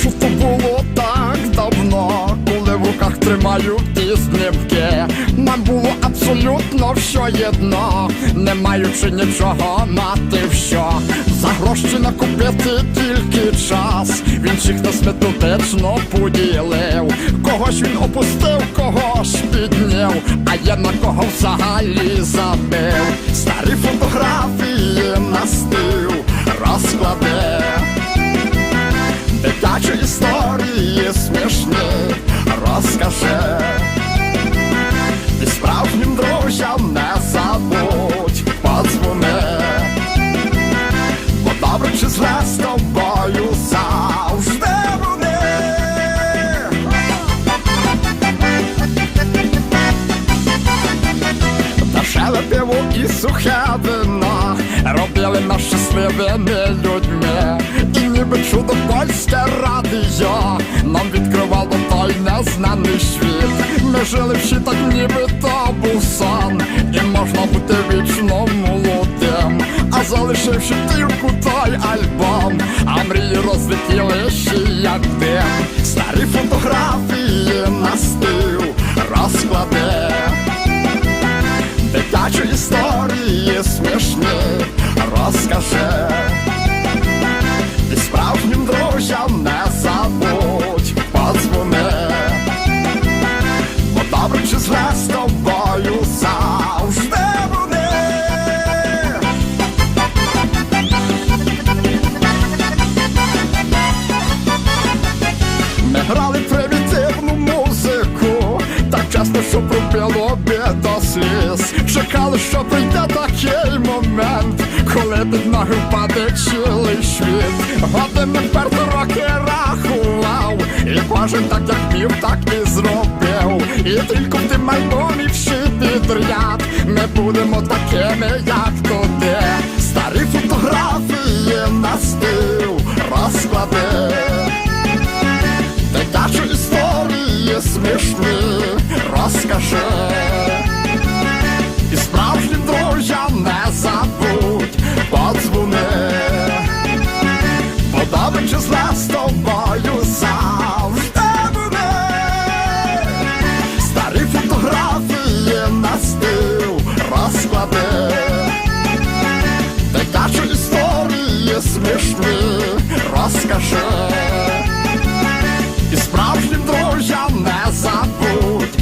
Що то було так давно, коли в руках тримаю ті знімки. Нам було абсолютно все єдно, не маючи нічого мати що. За гроші накупити тільки час. Він всіх нас методично поділив. Когось він опустив, когось підняв, а я на кого взагалі забив. Старі фотографії на і сухе вино робили нас щасливими людьми. І ніби чудо польське радіо нам відкривало той незнаний світ. Ми жили всі так, ніби то був сон, і можна бути вічно молодим. А залишивши тільки той альбом, під ноги впаде цілий світ. Години вперто роки рахував, і кожен так як пів, так і зробив. І тільки в тим альбомі всі підряд ми будемо такими, як туди. Старі фотографії на стил розклади. Дитячі історії смішні розкажи зла з тобою завжди буде. Старі фотографії на стил розклади. Дитячі історії смішні розкажи. І справжнім друзям не забудь